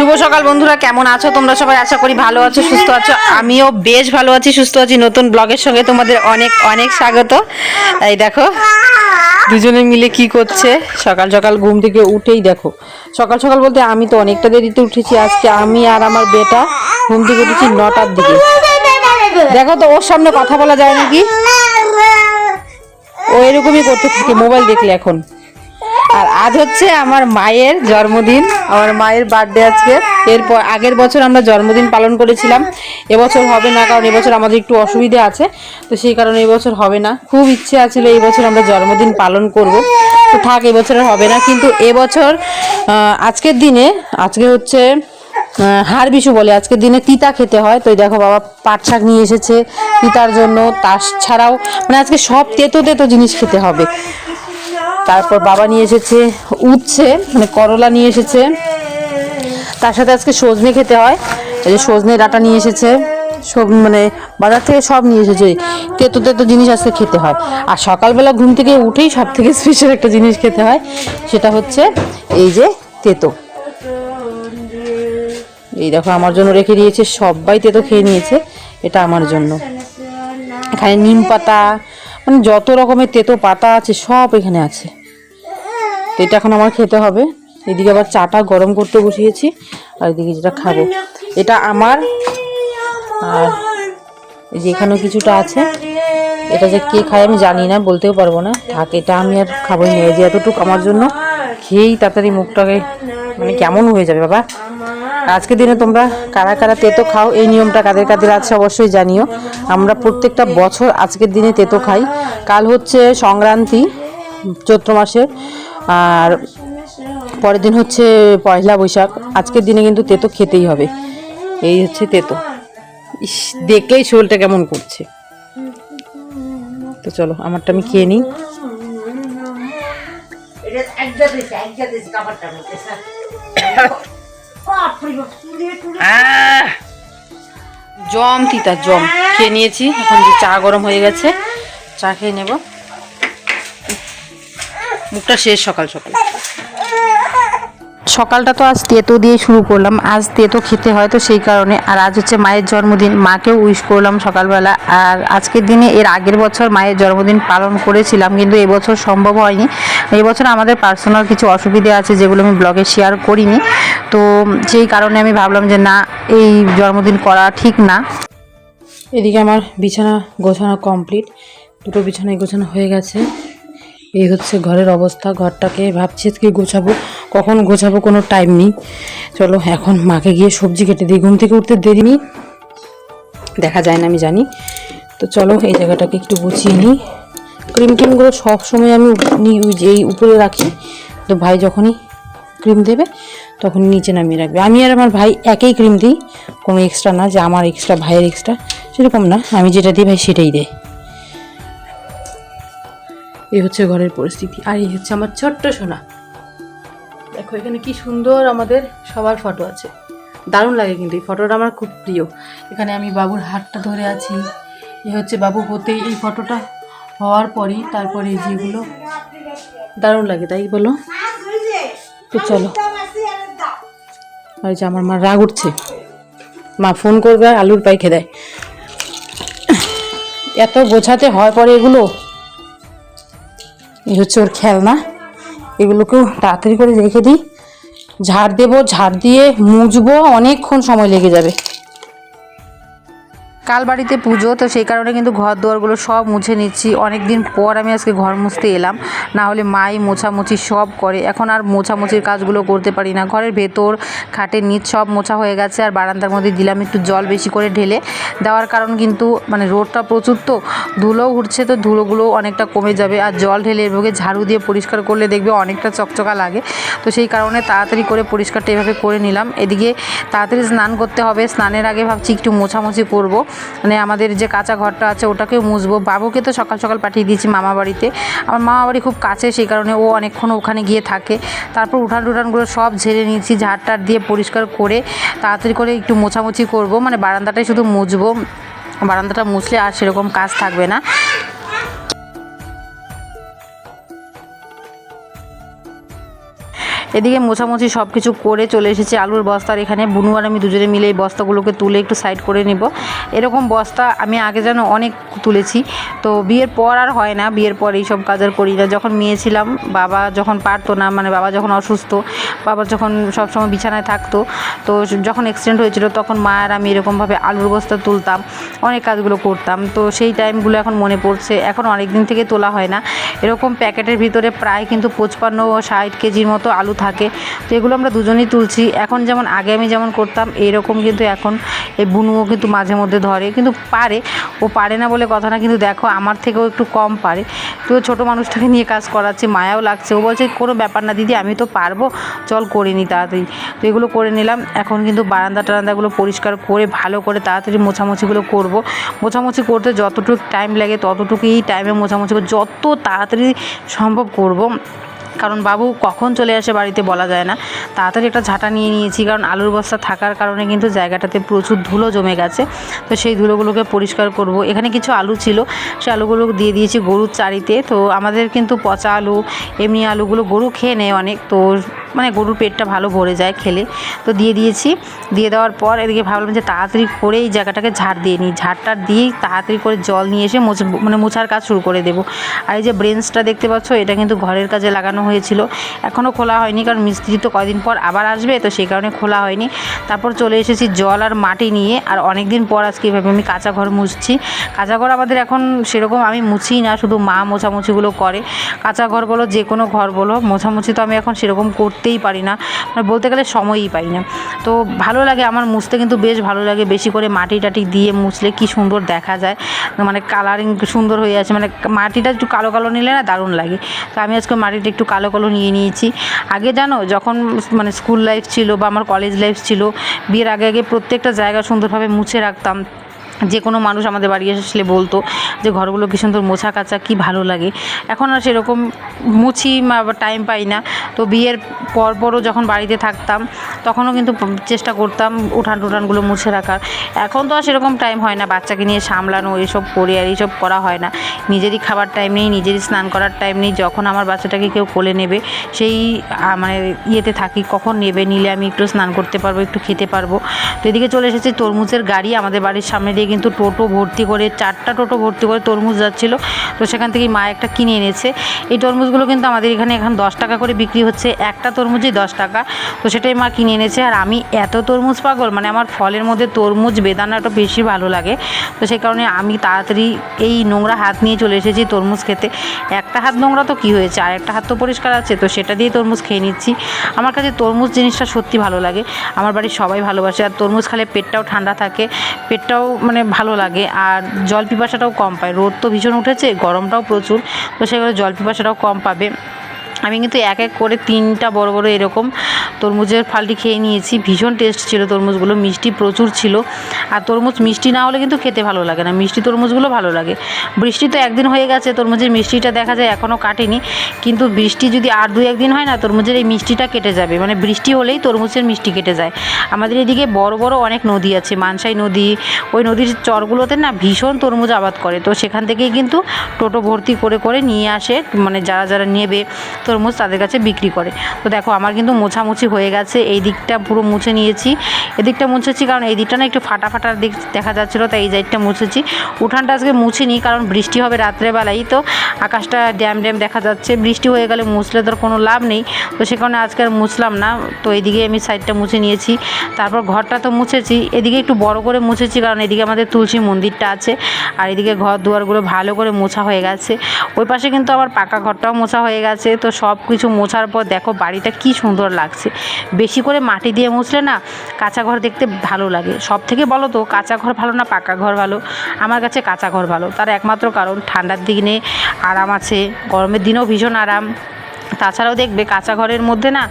শুভ সকাল বন্ধুরা, কেমন আছো? তোমরা সবাই আশা করি ভালো আছো, সুস্থ আছো। আমিও বেশ ভালো আছি, সুস্থ আছি। নতুন ব্লগের সঙ্গে তোমাদের অনেক অনেক স্বাগত। এই দেখো, দুজনে মিলে কি করছে? সকাল সকাল ঘুম থেকে উঠেই দেখো। সকাল সকাল বলতে আমি তো অনেকটা দেরিতে উঠেছি, আজকে আমি আর আমার বেটা ঘুম থেকে উঠেছি নটার দিকে। দেখো তো, ওর সামনে কথা বলা যায় নাকি? ও এরকমই করতে থাকে, মোবাইল দেখলে এখন। আর আজ হচ্ছে আমার মায়ের জন্মদিন, আমার মায়ের বার্থডে আজকে। এরপর আগের বছর আমরা জন্মদিন পালন করেছিলাম। এবছর হবে না, কারণ এবছর আমাদের একটু অসুবিধে আছে, তো সেই কারণে এবছর হবে না। খুব ইচ্ছে আছিল এই বছর আমরা জন্মদিন পালন করব। তো থাক, এবছর হবে না, কিন্তু এবছর আজকের দিনে, আজকে হচ্ছে হাড় বিশু বলে, আজকের দিনে তিতা খেতে হয়। তো দেখো বাবা, পাট শাক নিয়ে এসেছে তিতার জন্য, তার ছাড়াও মানে আজকে সব তেতো তেতো জিনিস খেতে হবে। তারপর বাবা নিয়ে এসেছে, উচ্ছে মানে করলা নিয়ে এসেছে। তার সাথে আজকে সজনে খেতে হয়। এই যে সজনে ডাটা নিয়ে এসেছে। সব মানে বাজার থেকে সব নিয়ে এসেছে। তেতো তেতো জিনিস আজকে খেতে হয়। আর সকালবেলা ঘুম থেকে উঠেই সব থেকে স্পেশাল একটা জিনিস খেতে হয়, সেটা হচ্ছে এই যে তেতো। এই দেখো, আমার জন্য রেখে দিয়েছে, সবাই তেতো খেয়ে নিয়েছে, এটা আমার জন্য। এখানে নিম পাতা মানে যত রকমের তেতো পাতা আছে, সব এখানে আছে। এটা এখন আমার খেতে হবে। এদিকে আবার চাটা গরম করতে বসিয়েছি, আর এদিকে যেটা খাব। এটা আমার, আর এই যে এখানেও কিছুটা আছে। এটা যে কে খায় আমি জানি না, বলতেও পারব না। থাক, এটা আমি আর খাবোই না। এই যে এতটুকু আমার জন্য, খেয়েই তাড়াতাড়ি মুখটাকে মানে কেমন হয়ে যাবে বাবা। আজকের দিনে তোমরা কারা কারা তেতো খাও, এই নিয়মটা কাদের কাদের আছে অবশ্যই জানিও। আমরা প্রত্যেকটা বছর আজকের দিনে তেতো খাই। কাল হচ্ছে সংক্রান্তি, চৈত্র মাসের। আর পরের দিন হচ্ছে পয়লা বৈশাখ। আজকের দিনে কিন্তু তেতো খেতেই হবে। এই হচ্ছে তেতো। ইস দেখলেই শরীরটা কেমন করছে। তো চলো আমারটা আমি খেয়ে নিই! জম তিতা জম। খেয়ে নিয়েছি। এখন যে চা গরম হয়ে গেছে চা খেয়ে নেব। মুখটা শেষ সকাল সকাল। সকালটা তো আজ তেতো দিয়ে শুরু করলাম। আজ তেতো খেতে হয় তো সেই কারণে। আর আজ হচ্ছে মায়ের জন্মদিন। মাকেও উইশ করলাম সকালবেলা। আর আজকের দিনে এর আগের বছর মায়ের জন্মদিন পালন করেছিলাম, কিন্তু এবছর সম্ভব হয়নি। এবছর আমাদের পার্সোনাল কিছু অসুবিধা আছে যেগুলো আমি ব্লগে শেয়ার করিনি। তো সেই কারণে আমি ভাবলাম যে না, এই জন্মদিন করা ঠিক না। এদিকে আমার বিছানা গোছানো কমপ্লিট দুটো বিছানায় গোছানো হয়ে গেছে। এই হচ্ছে ঘরের অবস্থা, ঘরটাকে ভাবছি আজকে গোছাবো। কখন গোছাবো কোনো টাইম নেই। চলো এখন মাকে গিয়ে সবজি কেটে দিই। ঘুম থেকে উঠতে দেরি নেই। দেখা যায় না, আমি জানি। তো চলো এই জায়গাটাকে একটু গুছিয়ে নিই। ক্রিম টিমগুলো সবসময় আমি এই উপরে রাখি তো ভাই যখনই ক্রিম দেবে তখন নিচে নামিয়ে রাখবে। আমি আর আমার ভাই একই ক্রিম দিই, কোনো এক্সট্রা না যে আমার এক্সট্রা ভাইয়ের এক্সট্রা সেরকম না, আমি যেটা দিই ভাই সেটাই দেয়। এই হচ্ছে ঘরের পরিস্থিতি, আর এই হচ্ছে আমার ছোট্ট সোনা। দেখো, এখানে কি সুন্দর আমাদের সবার ফটো আছে। দারুণ লাগে কিন্তু এই ফটোটা আমার খুব প্রিয়। এখানে আমি বাবুর হাতটা ধরে আছি। এই হচ্ছে বাবু হতেই এই ফটোটা হওয়ার পরই তারপরে যেগুলো দারুণ লাগে, তাই বলো? তো চলো। আর যে আমার মা রাগ উঠছে। মা ফোন করবে আলুর পাই খেয়ে দেয় এত গোছাতে হয় পরে এগুলো এই হচ্ছে ওর খেলনা। এগুলোকেও তাড়াতাড়ি করে রেখে দিই। ঝাড় দেবো, ঝাড় দিয়ে মুছবো, অনেকক্ষণ সময় লেগে যাবে। কাল বাড়িতে পুজো, তো সেই কারণে কিন্তু ঘর দুয়ারগুলো সব মুছে নিচ্ছি। অনেক দিন পর আমি আজকে ঘর মুছতে এলাম। না হলে মাই মোছামুছি সব করে। এখন আর মোছামুছির কাজগুলো করতে পারি না। ঘরের ভেতর, খাটের নিচ সব মোছা হয়ে গেছে। আর বারান্দার মধ্যে দিলাম একটু জল বেশি করে ঢেলে। দেওয়ার কারণ কিন্তু মানে রোদটা প্রচুর তো। ধুলো উঠছে তো ধুলোগুলো অনেকটা কমে যাবে। আর জল ঢেলে এভাবে ঝাড়ু দিয়ে পরিষ্কার করলে দেখবে অনেকটা চকচকা লাগে। তো সেই কারণে তাড়াতাড়ি করে পরিষ্কারটা এভাবে করে নিলাম। এদিকে তাড়াতাড়ি স্নান করতে হবে। স্নানের আগে ভাবছি একটু মোছামুছি করব। মানে আমাদের যে কাঁচা ঘরটা আছে, ওটাকেও মুছবো। বাবুকে তো সকাল সকাল পাঠিয়ে দিয়েছি মামা বাড়িতে। আমার মামা বাড়ি খুব কাছে, সেই কারণে ও অনেকক্ষণ ওখানে গিয়ে থাকে। তারপর উঠান টুঠানগুলো সব ঝেড়ে নিয়েছি ঝাড় টাড় দিয়ে পরিষ্কার করে তাড়াতাড়ি করে একটু মোছামুছি করব। মানে বারান্দাটাই শুধু মুছবো। বারান্দাটা মুছলে আর সেরকম কাজ থাকবে না। এদিকে মোছামুছি সব কিছু করে চলে এসেছি। আলুর বস্তার এখানে বুনু আর আমি দুজনে মিলে এই বস্তাগুলোকে তুলে একটু সাইড করে নিব। এরকম বস্তা আমি আগে যেন অনেক তুলেছি। তো বিয়ের পর আর হয় না, বিয়ের পর এইসব কাজ আর করি না। যখন মেয়ে ছিলাম, বাবা যখন পারতো না মানে বাবা যখন অসুস্থ, বাবা যখন সবসময় বিছানায় থাকতো, তো যখন অ্যাক্সিডেন্ট হয়েছিল তখন মা আর আমি এরকমভাবে আলুর বস্তা তুলতাম, অনেক কাজগুলো করতাম। তো সেই টাইমগুলো এখন মনে পড়ছে। এখন অনেক দিন থেকে তোলা হয় না। এরকম প্যাকেটের ভিতরে প্রায় কিন্তু পঁচপান্ন ষাট কেজির মতো আলু থাকে। তো এগুলো আমরা দুজনেই তুলছি। এখন যেমন আগে আমি যেমন করতাম এইরকম কিন্তু এখন এই বুনুও কিন্তু মাঝে মধ্যে ধরে। কিন্তু পারে। ও পারে না বলে কথা না, কিন্তু দেখো আমার থেকেও একটু কম পারে। তো ছোটো মানুষটাকে নিয়ে কাজ করাচ্ছে, মায়াও লাগছে। ও বলছে, কোনো ব্যাপার না দিদি, আমি তো পারব। চল করে নি তাড়াতাড়ি। তো এগুলো করে নিলাম। এখন কিন্তু বারান্দা টারান্দাগুলো পরিষ্কার করে, ভালো করে তাড়াতাড়ি মোছামুছিগুলো করব। মোছামুছি করতে যতটুকু টাইম লাগে, ততটুকুই টাইমে মোছামুছি যত তাড়াতাড়ি সম্ভব করব। কারণ বাবু কখন চলে আসে বাড়িতে বলা যায় না। তাড়াতাড়ি একটা ঝাঁটা নিয়ে নিয়েছি, কারণ আলুর বস্তা থাকার কারণে কিন্তু জায়গাটাতে প্রচুর ধুলো জমে গেছে। তো সেই ধুলোগুলোকে পরিষ্কার করব। এখানে কিছু আলু ছিল, সে আলুগুলো দিয়ে দিয়েছি গরুর চারিতে। তো আমাদের কিন্তু পচা আলু, এমনি আলুগুলো গরু খেয়ে নেয় অনেক। তো মানে গরুর পেটটা ভালো ভরে যায় খেলে। তো দিয়ে দিয়েছি। দিয়ে দেওয়ার পর এদিকে ভাবলাম যে তাড়াতাড়ি করে এই জায়গাটাকে ঝাড় দিয়ে নিই। ঝাড়টার দিয়েই তাড়াতাড়ি করে জল নিয়ে এসে মোছ মানে মোছার কাজ শুরু করে দেবো। আর এই যে ব্রেঞ্চটা দেখতে পাচ্ছ, এটা কিন্তু ঘরের কাজে লাগানো হয়েছিল। এখনও খোলা হয়নি কারণ মিস্ত্রি তো কয়দিন পর আবার আসবে, তো সেই কারণে খোলা হয়নি। তারপর চলে এসেছি জল আর মাটি নিয়ে। আর অনেক দিন পর আজকে এভাবে আমি কাঁচা ঘর মুছছি। কাঁচা ঘর আমাদের এখন সেরকম আমি মুছি না, শুধু মা মোছামুছিগুলো করে। কাঁচা ঘর বলো যে কোনো ঘর বলো, মোছামুছি তো আমি এখন সেরকম করতেই পারি না। মানে বলতে গেলে সময়ই পাই না। তো ভালো লাগে, আমার মুছতে কিন্তু বেশ ভালো লাগে। বেশি করে মাটি টাটি দিয়ে মুছলে কি সুন্দর দেখা যায়। মানে কালারিং সুন্দর হয়ে আছে। মানে মাটিটা একটু কালো কালো নিলে না দারুণ লাগে। তো আমি আজকে মাটিটা একটু কালো কালো নিয়ে নিয়েছি। আগে জানো, যখন মানে স্কুল লাইফ ছিল বা আমার কলেজ লাইফ ছিল, বিয়ের আগে আগে প্রত্যেকটা জায়গা সুন্দরভাবে মুছে রাখতাম। যে কোনো মানুষ আমাদের বাড়ি আসলে বলতো যে ঘরগুলো কি সুন্দর মোছা কাচা কি ভালো লাগে। এখন আর সেরকম মুছি টাইম পাই না। তো বিয়ের পর পরও যখন বাড়িতে থাকতাম, তখনও কিন্তু চেষ্টা করতাম উঠান টুঠানগুলো মুছে রাখার। এখন তো আর সেরকম টাইম হয় না। বাচ্চাকে নিয়ে সামলানো, এসব করে আর এইসব করা হয় না। নিজেরই খাবার টাইম নেই, নিজেরই স্নান করার টাইম নেই। যখন আমার বাচ্চাটাকে কেউ কোলে নেবে, সেই মানে ইয়েতে থাকি, কখন নেবে, নিলে আমি একটু স্নান করতে পারব, একটু খেতে পারব। তো এদিকে চলে এসেছে তরমুজের গাড়ি। আমাদের বাড়ির সামনে দিয়ে কিন্তু টোটো ভর্তি করে, চারটা টোটো ভর্তি করে তরমুজ যাচ্ছিল। তো সেখান থেকে মা একটা কিনে এনেছে। এই তরমুজগুলো কিন্তু আমাদের এখানে এখন দশ টাকা করে বিক্রি হচ্ছে। একটা তরমুজই দশ টাকা। তো সেটাই মা কিনে এনেছে। আর আমি এত তরমুজ পাগল মানে আমার ফলের মধ্যে তরমুজ, বেদানাটা বেশি ভালো লাগে। তো সেই কারণে আমি তাড়াতাড়ি এই নোংরা হাত নিয়ে চলে এসেছি তরমুজ খেতে। একটা হাত নোংরা তো কী হয়েছে? আর একটা হাত তো পরিষ্কার আছে। তো সেটা দিয়ে তরমুজ খেয়ে নিচ্ছি। আমার কাছে তরমুজ জিনিসটা সত্যি ভালো লাগে। আমার বাড়ির সবাই ভালোবাসে। আর তরমুজ খালে পেটটাও ঠান্ডা থাকে। পেটটাও মানে ভালো লাগে। আর জল পিপাসাটাও কম পায়। রোদ তো ভীষণ উঠেছে, গরমটাও প্রচুর। তো সেগুলো জল পিপাসাটাও কম পাবে। আমি কিন্তু এক এক করে তিনটা বড় বড় এরকম তরমুজের ফালটি খেয়ে নিয়েছি। ভীষণ টেস্ট ছিল তরমুজগুলো, মিষ্টি প্রচুর ছিল। আর তরমুজ মিষ্টি না হলে কিন্তু খেতে ভালো লাগে না। মিষ্টি তরমুজগুলো ভালো লাগে। বৃষ্টি তো একদিন হয়ে গেছে, তরমুজের মিষ্টিটা দেখা যায় এখনও কাটেনি। কিন্তু বৃষ্টি যদি আর দু একদিন হয় না, তরমুজের এই মিষ্টিটা কেটে যাবে। মানে বৃষ্টি হলেই তরমুজের মিষ্টি কেটে যায়। আমাদের এদিকে বড় বড় অনেক নদী আছে, মানসাই নদী। ওই নদীর চরগুলোতে না ভীষণ তরমুজ আবাদ করে। তো সেখান থেকেই কিন্তু টোটো ভর্তি করে করে নিয়ে আসে। মানে যারা যারা নেবে তরমুজ তাদের কাছে বিক্রি করে। তো দেখো, আমার কিন্তু মোছামুছি হয়ে গেছে, এই দিকটা পুরো মুছে নিয়েছি। এদিকটা মুছেছি কারণ এই দিকটা না একটু ফাটা ফাটার দিক দেখা যাচ্ছিল, তাই এই সাইডটা মুছেছি। উঠানটা আজকে মুছিনি কারণ বৃষ্টি হবে রাত্রেবেলাই, তো আকাশটা ড্যাম ড্যাম দেখা যাচ্ছে। বৃষ্টি হয়ে গেলে মুছলে তোর কোনো লাভ নেই, তো সে কারণে আজকে আর মুছলাম না। তো এইদিকে আমি সাইডটা মুছে নিয়েছি, তারপর ঘরটা তো মুছেছি। এদিকে একটু বড় করে মুছেছি, কারণ এদিকে আমাদের তুলসী মন্দিরটা আছে, আর এদিকে ঘর দুয়ারগুলো ভালো করে মোছা হয়ে গেছে। ওই পাশে কিন্তু আবার পাকা ঘরটাও মোছা হয়ে গেছে, তো সব কিছু মোছার পর দেখো বাড়িটা কি সুন্দর লাগছে। বেশি করে মাটি দিয়ে মুছলে না কাঁচা ঘর দেখতে ভালো লাগে। সব থেকে বলো তো, কাঁচা ঘর ভালো না পাকা ঘর ভালো? আমার কাছে কাঁচা ঘর ভালো। তার একমাত্র কারণ ঠান্ডার দিনে আরাম আছে, গরমের দিনেও ভীষণ আরাম। তাছাড়াও দেখবে কাঁচা ঘরের মধ্যে না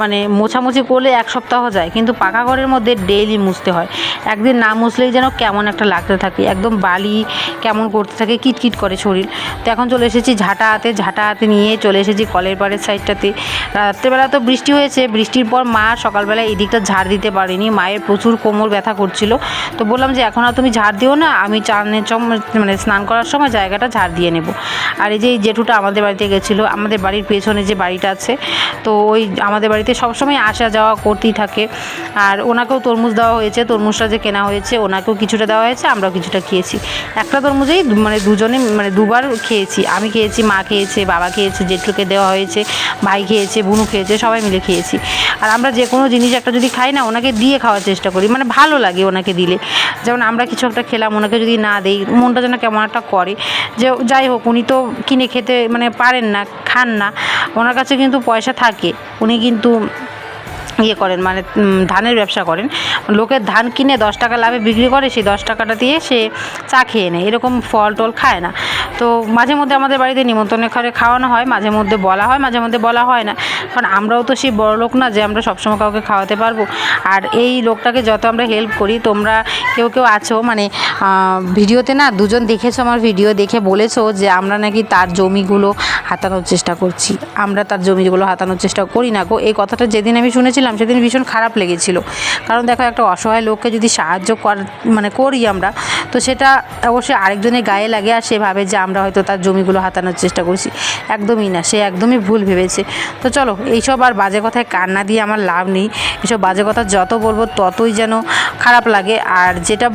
মানে মোছামুছি করলে এক সপ্তাহ যায়, কিন্তু পাকা ঘরের মধ্যে ডেইলি মুছতে হয়। একদিন না মুছলেই যেন কেমন একটা লাগতে থাকে, একদম বালি কেমন করতে থাকে, কিটকিট করে শরীর। তো এখন চলে এসেছি ঝাঁটা হাতে ঝাঁটা হাতে নিয়ে চলে এসেছি কলের পাড়ের সাইডটাতে। রাত্রেবেলা তো বৃষ্টি হয়েছে, বৃষ্টির পর মা সকালবেলা এই দিকটা ঝাড় দিতে পারেনি, মায়ের প্রচুর কোমর ব্যথা করছিল। তো বললাম যে, এখন আর তুমি ঝাড় দিও না, আমি চানের চম মানে স্নান করার সময় জায়গাটা ঝাড় দিয়ে নেব। আর এই যে এই জেঠুটা আমাদের বাড়িতে গেছিল, আমাদের বাড়ির পেছনে যে বাড়িটা আছে। তো ওই আমাদের বাড়িতে সবসময় আসা যাওয়া করতেই থাকে। আর ওনাকেও তরমুজ দেওয়া হয়েছে। তরমুজটা যে কেনা হয়েছে, ওনাকেও কিছুটা দেওয়া হয়েছে, আমরাও কিছুটা খেয়েছি। একটা তরমুজেই মানে দুজনে মানে দুবার খেয়েছি। আমি খেয়েছি, মা খেয়েছে, বাবা খেয়েছে, জেঠুকে দেওয়া হয়েছে, ভাই খেয়েছে, বুনু খেয়েছে, সবাই মিলে খেয়েছি। আর আমরা যে কোনো জিনিস একটা যদি খাই না, ওনাকে দিয়ে খাওয়ার চেষ্টা করি। মানে ভালো লাগে ওনাকে দিলে। যেমন আমরা কিছু একটা খেলাম, ওনাকে যদি না দেই, মনটা যেন কেমন একটা করে। যে যাই হোক, উনি তো কিনে খেতে মানে পারেন না, খান না। ওনার কাছে কিন্তু পয়সা থাকে। উনি কিন্তু ইয়ে করেন মানে ধানের ব্যবসা করেন। লোকের ধান কিনে দশ টাকা লাভে বিক্রি করে, সেই দশ টাকাটা দিয়ে সে চা খেয়ে নেয়। এরকম ফল টল খায় না। তো মাঝে মধ্যে আমাদের বাড়িতে নিমন্ত্রণে ঘরে খাওয়ানো হয়, মাঝে মধ্যে বলা হয়, মাঝে মধ্যে বলা হয় না। কারণ আমরাও তো সেই বড় লোক না যে আমরা সবসময় কাউকে খাওয়াতে পারব। আর এই লোকটাকে যত আমরা হেল্প করি, তোমরা কেউ কেউ আছো মানে ভিডিওতে না দুজন দেখেছ আমার ভিডিও দেখে বলেছ যে আমরা নাকি তার জমিগুলো হাতানোর চেষ্টা করছি। আমরা তার জমিগুলো হাতানোর চেষ্টা করি না গো। এই কথাটা যেদিন আমি শুনেছিলাম সেদিন ভীষণ খারাপ লেগেছিল। কারণ দেখো, একটা অসহায় লোককে যদি সাহায্য কর মানে করি আমরা, তো সেটা অবশ্যই আরেকজনের গায়ে লাগে আর সে ভাবে যে আমরা হয়তো তার জমিগুলো হাতানোর চেষ্টা করছি, একদমই না, সে একদমই ভুল ভেবেছে। তো চলো, এইসব আর বাজে কথায় কান্না দিয়ে আমার লাভ নেই। এসব বাজে কথা যত বলব ততই যেন খারাপ লাগে। আর যেটা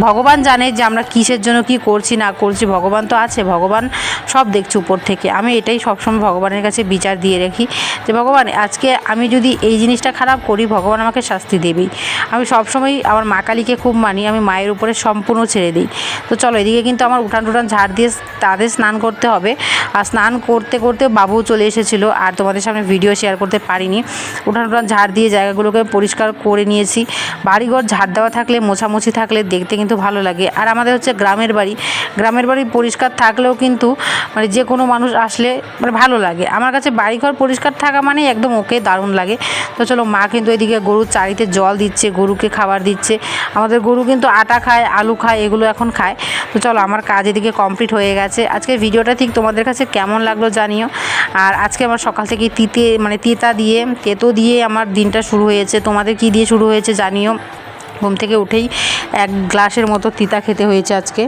ভগবান জানে যে আমরা কিসের জন্য কি করছি, না করছি। ভগবান তো আছে, ভগবান সব দেখছে উপর থেকে। আমি এটাই সবসময় ভগবানের কাছে বিচার দিয়ে রাখি যে, ভগবান, আজকে আমি যদি এই জিনিসটা খারাপ করি, ভগবান আমাকে শাস্তি দেবেই। আমি সবসময় আমার মা কালীকে খুব মানি, আমি মায়ের উপরে সম্পূর্ণ ছেড়ে দিই। তো চলো, এদিকে কিন্তু আমার উঠান টুটান ঝাড় দিয়ে তাদের স্নান করতে হবে। আর স্নান করতে করতে বাবু চলে এসেছিল, আর তোমাদের সামনে ভিডিও শেয়ার করতে পারিনি। উঠান টুটান ঝাড় দিয়ে জায়গাগুলোকে পরিষ্কার করে নিয়েছি। বাড়িঘর ঝাড় দেওয়া থাকলে, মোছামুছি থাকলে দেখতে কিন্তু ভালো লাগে। আর আমাদের হচ্ছে গ্রামের বাড়ি। গ্রামের বাড়ি পরিষ্কার থাকলেও কিন্তু মানে যে কোনো মানুষ আসলে মানে ভালো লাগে। আমার কাছে বাড়িঘর পরিষ্কার থাকা মানে একদম ওকে দারুণ লাগে। তো চলো মা কিন্তু এদিকে গরুর চারিতে জল দিচ্ছে, গরুকে খাবার দিচ্ছে। আমাদের গরু কিন্তু আটা খায়, আলু খায়, এগুলো এখন খায়। তো চলো আমার কাজ এদিকে কমপ্লিট হয়ে গেছে। আজকে ভিডিওটা ঠিক তোমাদের কাছে কেমন লাগল জানিও। আর আজকে আমার সকাল থেকে তিতে মানে তিতা দিয়ে, তেতো দিয়ে আমার দিনটা শুরু হয়েছে। তোমাদের কি দিয়ে শুরু হয়েছে জানিও। ঘুম থেকে উঠেই এক গ্লাসের মতো তিতা খেতে হয়েছে আজকে।